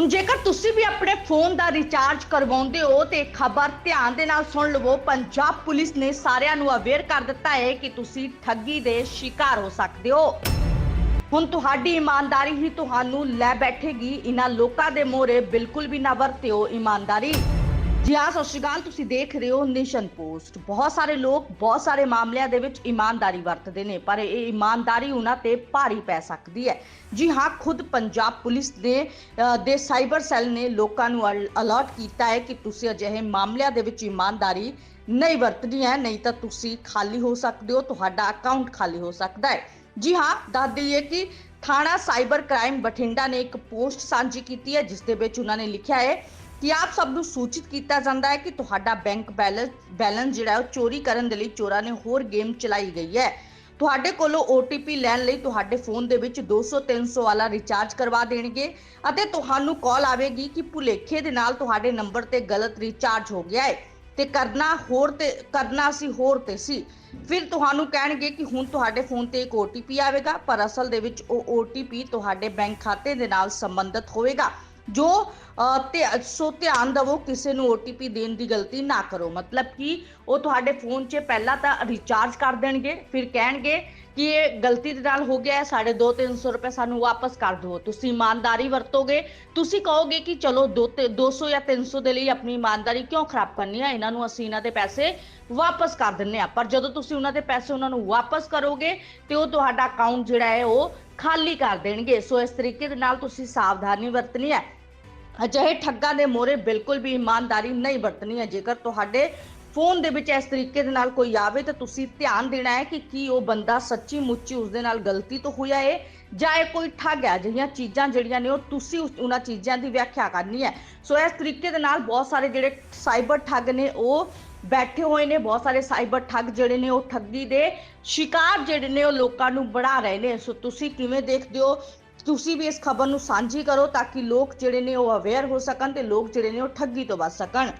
ਹੁਣ ਜੇਕਰ ਤੁਸੀਂ ਵੀ ਆਪਣੇ ਫੋਨ ਦਾ ਰਿਚਾਰਜ ਕਰਵਾਉਂਦੇ ਹੋ ਤੇ ਖਬਰ ਧਿਆਨ ਦੇ ਨਾਲ ਸੁਣ ਲਵੋ, ਪੰਜਾਬ ਪੁਲਿਸ ਨੇ ਸਾਰਿਆਂ ਨੂੰ ਅਵੇਅਰ ਕਰ ਦਿੱਤਾ ਹੈ ਕਿ ਤੁਸੀਂ ਠੱਗੀ ਦੇ ਸ਼ਿਕਾਰ ਹੋ ਸਕਦੇ ਹੋ। ਹੁਣ ਤੁਹਾਡੀ ਇਮਾਨਦਾਰੀ ਹੀ ਤੁਹਾਨੂੰ ਲੈ ਬੈਠੇਗੀ। ਇਹਨਾਂ ਲੋਕਾਂ ਦੇ ਮੋਹਰੇ ਬਿਲਕੁਲ ਵੀ ਨਾ ਵਰਤਿਓ ਇਮਾਨਦਾਰੀ। ਜੀ ਹਾਂ, ਸਤਿ ਸ਼੍ਰੀ ਅਕਾਲ। ਤੁਸੀਂ ਦੇਖ ਰਹੇ ਹੋ ਨਿਸ਼ਨ ਪੋਸਟ। ਬਹੁਤ ਸਾਰੇ ਲੋਕ ਬਹੁਤ ਸਾਰੇ ਮਾਮਲਿਆਂ ਦੇ ਵਿੱਚ ਇਮਾਨਦਾਰੀ ਵਰਤਦੇ ਨੇ, ਪਰ ਇਹ ਇਮਾਨਦਾਰੀ ਉਹਨਾਂ ਤੇ ਭਾਰੀ ਪੈ ਸਕਦੀ ਹੈ। ਜੀ ਹਾਂ, ਖੁਦ ਪੰਜਾਬ ਪੁਲਿਸ ਨੇ ਦੇ ਸਾਈਬਰ ਸੈੱਲ ਨੇ ਲੋਕਾਂ ਨੂੰ ਅਲਰਟ ਕੀਤਾ ਹੈ ਕਿ ਤੁਸੀਂ ਅਜਿਹੇ ਮਾਮਲਿਆਂ ਦੇ ਵਿੱਚ ਇਮਾਨਦਾਰੀ ਨਹੀਂ ਵਰਤਣੀ ਹੈ, ਨਹੀਂ ਤਾਂ ਤੁਸੀਂ ਖਾਲੀ ਹੋ ਸਕਦੇ ਹੋ, ਤੁਹਾਡਾ ਅਕਾਊਂਟ ਖਾਲੀ ਹੋ ਸਕਦਾ ਹੈ। ਜੀ ਹਾਂ, ਦੱਸ ਦਈਏ ਕਿ ਥਾਣਾ ਸਾਈਬਰ ਕ੍ਰਾਈਮ ਬਠਿੰਡਾ ਨੇ ਇੱਕ ਪੋਸਟ ਸਾਂਝੀ ਕੀਤੀ ਹੈ, ਜਿਸ ਦੇ ਵਿੱਚ ਉਹਨਾਂ ਨੇ ਲਿਖਿਆ ਹੈ ਕਿ ਆਪ ਸਭ ਨੂੰ ਸੂਚਿਤ ਕੀਤਾ ਜਾਂਦਾ ਹੈ ਕਿ ਤੁਹਾਡਾ ਬੈਂਕ ਬੈਲੈਂਸ ਬੈਲੈਂਸ ਜਿਹੜਾ ਉਹ ਚੋਰੀ ਕਰਨ ਦੇ ਲਈ ਚੋਰਾਂ ਨੇ ਹੋਰ ਗੇਮ ਚਲਾਈ ਗਈ ਹੈ। ਤੁਹਾਡੇ ਕੋਲੋਂ OTP ਲੈਣ ਲਈ ਤੁਹਾਡੇ ਫੋਨ ਦੇ ਵਿੱਚ 200 300 ਵਾਲਾ ਰਿਚਾਰਜ ਕਰਵਾ ਦੇਣਗੇ ਅਤੇ ਤੁਹਾਨੂੰ ਕਾਲ ਆਵੇਗੀ ਕਿ ਭੁਲੇਖੇ ਦੇ ਨਾਲ ਤੁਹਾਡੇ ਨੰਬਰ ਤੇ ਗਲਤ ਰਿਚਾਰਜ ਹੋ ਗਿਆ ਹੈ ਤੇ ਕਰਨਾ ਹੋਰ ਤੇ ਕਰਨਾ ਅਸੀਂ ਹੋਰ ਤੇ ਸੀ। ਫਿਰ ਤੁਹਾਨੂੰ ਕਹਿਣਗੇ ਕਿ ਹੁਣ ਤੁਹਾਡੇ ਫੋਨ ਤੇ ਇੱਕ OTP ਆਵੇਗਾ, ਪਰ ਅਸਲ ਦੇ ਵਿੱਚ ਉਹ OTP ਤੁਹਾਡੇ ਬੈਂਕ ਖਾਤੇ ਦੇ ਨਾਲ ਸੰਬੰਧਿਤ ਹੋਵੇਗਾ। ਜੋ ਤੇ ਸੋ ਧਿਆਨ ਦਿਵੋ, ਕਿਸੇ ਨੂੰ OTP ਦੇਣ ਦੀ ਗਲਤੀ ਨਾ ਕਰੋ। ਮਤਲਬ ਕਿ ਉਹ ਤੁਹਾਡੇ ਫੋਨ 'ਚ ਪਹਿਲਾਂ ਤਾਂ ਰਿਚਾਰਜ ਕਰ ਦੇਣਗੇ, ਫਿਰ ਕਹਿਣਗੇ ਕਿ ਇਹ ਗਲਤੀ ਦੇ ਨਾਲ ਹੋ ਗਿਆ ਹੈ ਸਾਡੇ 2-300 ਰੁਪਏ ਸਾਨੂੰ ਵਾਪਸ ਕਰ ਦਿਓ। ਤੁਸੀਂ ਇਮਾਨਦਾਰੀ ਵਰਤੋਗੇ, ਤੁਸੀਂ ਕਹੋਗੇ ਕਿ ਚਲੋ 200 ਜਾਂ 300 ਦੇ ਲਈ ਆਪਣੀ ਇਮਾਨਦਾਰੀ ਕਿਉਂ ਖਰਾਬ ਕਰਨੀ ਹੈ ਇਹਨਾਂ ਨੂੰ ਅਸੀਂ ਇਹਨਾਂ ਦੇ ਪੈਸੇ ਵਾਪਸ ਕਰ ਦਿੰਨੇ ਆ। ਪਰ ਜਦੋਂ ਤੁਸੀਂ ਉਹਨਾਂ ਦੇ ਪੈਸੇ ਉਹਨਾਂ ਨੂੰ ਵਾਪਸ ਕਰੋਗੇ, ਤੇ ਉਹ ਤੁਹਾਡਾ ਅਕਾਊਂਟ ਜਿਹੜਾ ਹੈ, ਉਹ ਖਾਲੀ ਕਰ ਦੇਣਗੇ। ਸੋ ਇਸ ਤਰੀਕੇ ਦੇ ਨਾਲ ਤੁਸੀਂ ਸਾਵਧਾਨੀ ਵਰਤਣੀ ਹੈ। ਅਜਿਹੇ ਠੱਗਾਂ ਦੇ ਮੋਰੇ ਬਿਲਕੁਲ ਵੀ ਇਮਾਨਦਾਰੀ ਨਹੀਂ ਵਰਤਣੀ ਹੈ। ਜੇਕਰ ਤੁਹਾਡੇ ਫੋਨ ਦੇ ਵਿੱਚ ਇਸ ਤਰੀਕੇ ਦੇ ਨਾਲ ਕੋਈ ਆਵੇ ਤਾਂ ਤੁਸੀਂ ਧਿਆਨ ਦੇਣਾ ਹੈ ਕਿ ਕੀ ਉਹ ਬੰਦਾ ਸੱਚੀ ਮੁੱਚੀ ਉਸ ਦੇ ਨਾਲ ਗਲਤੀ ਤੋਂ ਹੋਇਆ ਹੈ ਜਾਂ ਇਹ ਕੋਈ ਠੱਗ ਹੈ ਅਜਿਹੀਆਂ ਚੀਜ਼ਾਂ ਜਿਹੜੀਆਂ ਨੇ ਉਹ ਤੁਸੀਂ ਉਹਨਾਂ ਚੀਜ਼ਾਂ ਦੀ ਵਿਆਖਿਆ ਕਰਨੀ ਹੈ। ਸੋ ਇਸ ਤਰੀਕੇ ਦੇ ਨਾਲ ਬਹੁਤ ਸਾਰੇ ਜਿਹੜੇ ਸਾਈਬਰ ਠੱਗ ਨੇ ਉਹ ਬੈਠੇ ਹੋਏ ਨੇ, ਬਹੁਤ ਸਾਰੇ ਸਾਈਬਰ ਠੱਗ ਜਿਹੜੇ ਨੇ ਉਹ ਠੱਗੀ ਦੇ ਸ਼ਿਕਾਰ ਜਿਹੜੇ ਨੇ ਉਹ ਲੋਕਾਂ ਨੂੰ ਬਣਾ ਰਹੇ ਨੇ। ਸੋ ਤੁਸੀਂ ਕਿਵੇਂ ਦੇਖਦੇ ਹੋ? ਤੁਸੀਂ ਵੀ ਇਸ ਖਬਰ ਨੂੰ ਸਾਂਝੀ ਕਰੋ ਤਾਂ ਕਿ ਲੋਕ ਜਿਹੜੇ ਨੇ ਉਹ ਅਵੇਅਰ ਹੋ ਸਕਣ ਤੇ ਲੋਕ ਜਿਹੜੇ ਨੇ ਉਹ ਠੱਗੀ ਤੋਂ ਬਚ ਸਕਣ।